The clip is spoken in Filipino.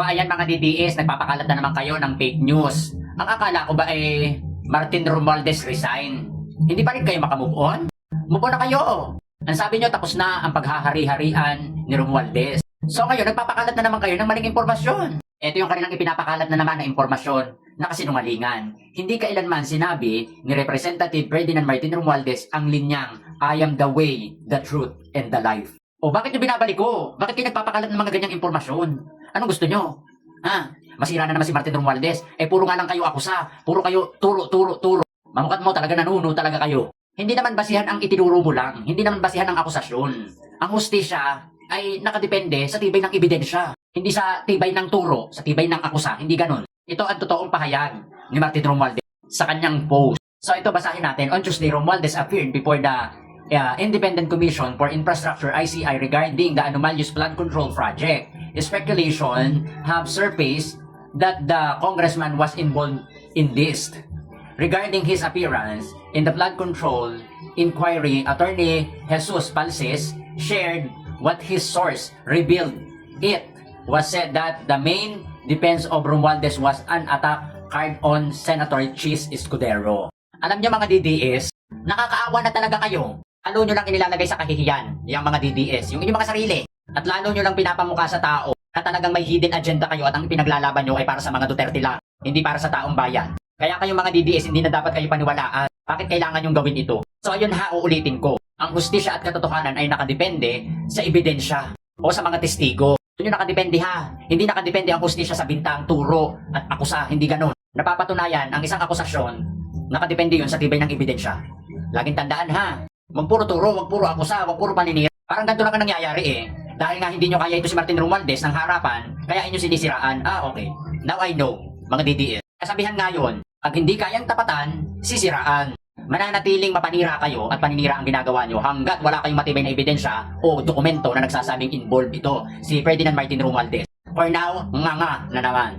So ayan mga DDS, nagpapakalat na naman kayo ng fake news. Ang akala ko ba eh, Martin Romualdez resign. Hindi pa rin kayo makamove on? Move on na kayo. Ang sabi nyo, tapos na ang paghahari-harian ni Romualdez. So ngayon, nagpapakalat na naman kayo ng maling impormasyon. Ito yung kanilang ipinapakalat na naman na impormasyon na kasinungalingan. Hindi kailanman sinabi ni Representative Ferdinand Martin Romualdez ang linyang I am the way, the truth, and the life. O bakit nyo binabalik ko? Bakit kayo nagpapakalat ng mga ganyang impormasyon? Anong gusto nyo? Ha? Masira na naman si Martin Romualdez. Eh puro nga lang kayo akusa. Puro kayo turo, turo, turo. Mamukat mo talaga nanuno talaga kayo. Hindi naman basihan ang itinuro mo lang. Hindi naman basihan ang akusasyon. Ang hustisya ay nakadepende sa tibay ng ebidensya. Hindi sa tibay ng turo, sa tibay ng akusa. Hindi ganun. Ito ang totoong pahayag ni Martin Romualdez sa kanyang post. So ito basahin natin. On Tuesday, Romualdez appeared before the uh, Independent Commission for Infrastructure ICI regarding the anomalous flood control project. Speculation have surfaced that the congressman was involved in this. Regarding his appearance in the flood control inquiry, Attorney Jesus Palces shared what his source revealed. It was said that the main defense of Romualdez was an attack card on Senator Chis Escudero. Alam niyo mga DDS, nakakaawa na talaga kayo. Lalo nyo lang inilalagay sa kahihiyan, yung mga DDS, yung inyong mga sarili. At lalo nyo lang pinapamukha sa tao na talagang may hidden agenda kayo at ang pinaglalaban nyo ay para sa mga Duterte lang, hindi para sa taong bayan. Kaya kayong mga DDS, hindi na dapat kayo paniwalaan. Bakit kailangan yung gawin ito? So ayun ha, uulitin ko. Ang hustisya at katotohanan ay nakadepende sa ebidensya o sa mga testigo. Yun yung nakadepende ha. Hindi nakadepende ang hustisya sa bintang, turo at akusa. Hindi ganun. Napapatunayan ang isang akusasyon, nakadepende yun sa tibay ng ebidensya. Laging tandaan ha. Huwag puro turo, huwag puro akusa, huwag puro paninira. Parang ganito lang ang nangyayari eh. Dahil nga hindi nyo kaya ito si Martin Romualdez ng harapan, kaya inyo sinisiraan. Ah, okay. Now I know, mga DDS. Kasabihan nga yun, pag hindi kayang tapatan, sisiraan. Mananatiling mapanira kayo at paninira ang ginagawa nyo hanggat wala kayong matibay na ebidensya o dokumento na nagsasabing involved ito si Ferdinand Martin Romualdez. For now, nga nga na naman.